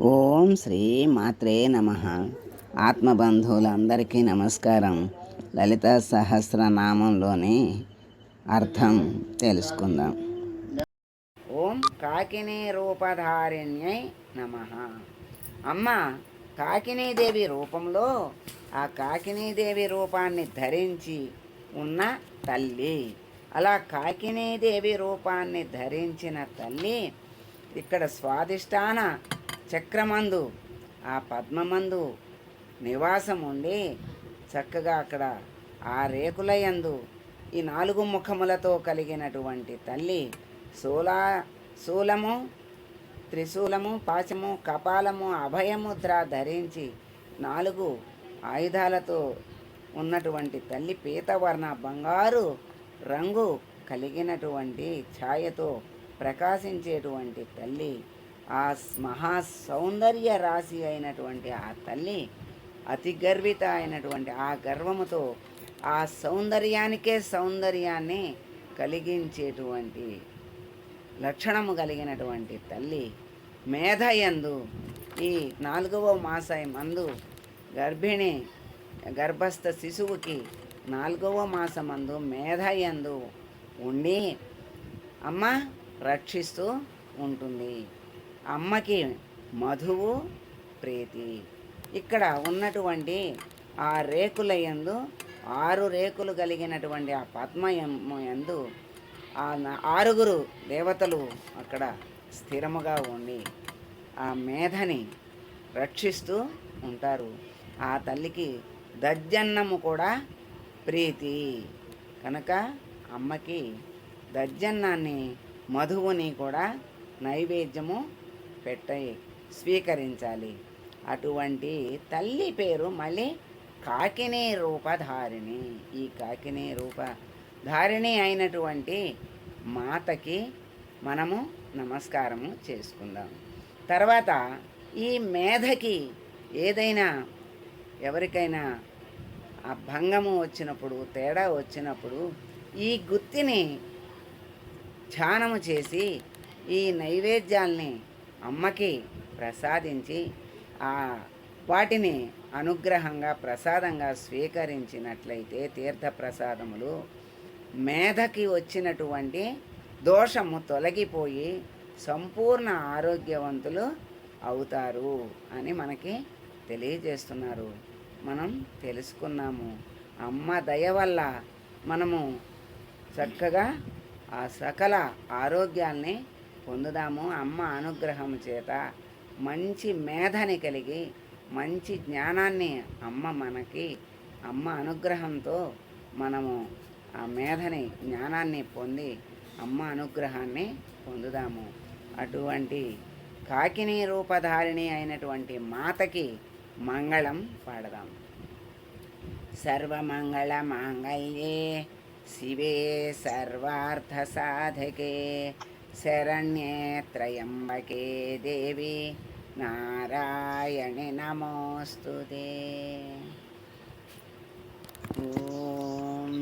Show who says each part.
Speaker 1: ఓం శ్రీ మాత్రే నమ. ఆత్మబంధువులందరికీ నమస్కారం. లలిత సహస్రనామంలోని అర్థం తెలుసుకుందాం. ఓం కాకినీ రూపధారిణ్యై నమ. అమ్మ కాకినీదేవి రూపంలో ఆ కాకినీదేవి రూపాన్ని ధరించి ఉన్న తల్లి. అలా కాకినీదేవి రూపాన్ని ధరించిన తల్లి ఇక్కడ స్వాదిష్టాన చక్రమందు ఆ పద్మమందు నివాసం ఉండి చక్కగా అక్కడ ఆ రేకులయందు ఈ నాలుగు ముఖములతో కలిగినటువంటి తల్లి శూలా శూలము త్రిశూలము పాశము కపాలము అభయముద్ర ధరించి నాలుగు ఆయుధాలతో ఉన్నటువంటి తల్లి పీతవర్ణ బంగారు రంగు కలిగినటువంటి ఛాయతో ప్రకాశించేటువంటి తల్లి ఆ మహా సౌందర్య రాశి అయినటువంటి ఆ తల్లి అతి గర్విత అయినటువంటి ఆ గర్వముతో ఆ సౌందర్యానికే సౌందర్యాన్ని కలిగించేటువంటి లక్షణము కలిగినటువంటి తల్లి మేధయందు ఈ నాలుగవ మాసం మందు గర్భిణి గర్భస్థ శిశువుకి నాలుగవ మాసమందు మేధయందు ఉండి అమ్మ రక్షిస్తూ ఉంటుంది. అమ్మకి మధువు ప్రీతి. ఇక్కడ ఉన్నటువంటి ఆ రేకుల యందు ఆరు రేకులు కలిగినటువంటి ఆ పద్మ ఎందు ఆ ఆరుగురు దేవతలు అక్కడ స్థిరముగా ఉండి ఆ మేధని రక్షిస్తూ ఉంటారు. ఆ తల్లికి దజ్జన్నము కూడా ప్రీతి. కనుక అమ్మకి దజ్జన్నాన్ని మధువుని కూడా నైవేద్యము పెట్టి స్వీకరించాలి. అటువంటి తల్లి పేరు మళ్ళీ కాకినే రూపధారిణి. ఈ కాకినే రూపధారిణి అయినటువంటి మాతకి మనము నమస్కారము చేసుకుందాం. తర్వాత ఈ మేధకి ఏదైనా ఎవరికైనా ఆ భంగము వచ్చినప్పుడు తేడా వచ్చినప్పుడు ఈ గుత్తిని ధ్యానము చేసి ఈ నైవేద్యాల్ని అమ్మకి ప్రసాదించి ఆ వాటిని అనుగ్రహంగా ప్రసాదంగా స్వీకరించినట్లయితే తీర్థ ప్రసాదములు మేధకి వచ్చినటువంటి దోషము తొలగిపోయి సంపూర్ణ ఆరోగ్యవంతులు అవుతారు అని మనకి తెలియజేస్తున్నారు. మనం తెలుసుకున్నాము. అమ్మ దయ వల్ల మనము చక్కగా ఆ సకల ఆరోగ్యాల్ని పొందుదాము. అమ్మ అనుగ్రహం చేత మంచి మేధని కలిగి మంచి జ్ఞానాన్ని అమ్మ మనకి అమ్మ అనుగ్రహంతో మనము ఆ మేధని జ్ఞానాన్ని పొంది అమ్మ అనుగ్రహాన్ని పొందుదాము. అటువంటి కాకిని రూపధారిణి అయినటువంటి మాతకి మంగళం పాడదాం. సర్వమంగళ మాంగళ్యే శివే సర్వార్థసాధకే శరణ్యే త్రయంబకే దేవి నారాయణి నమోస్తు ఓం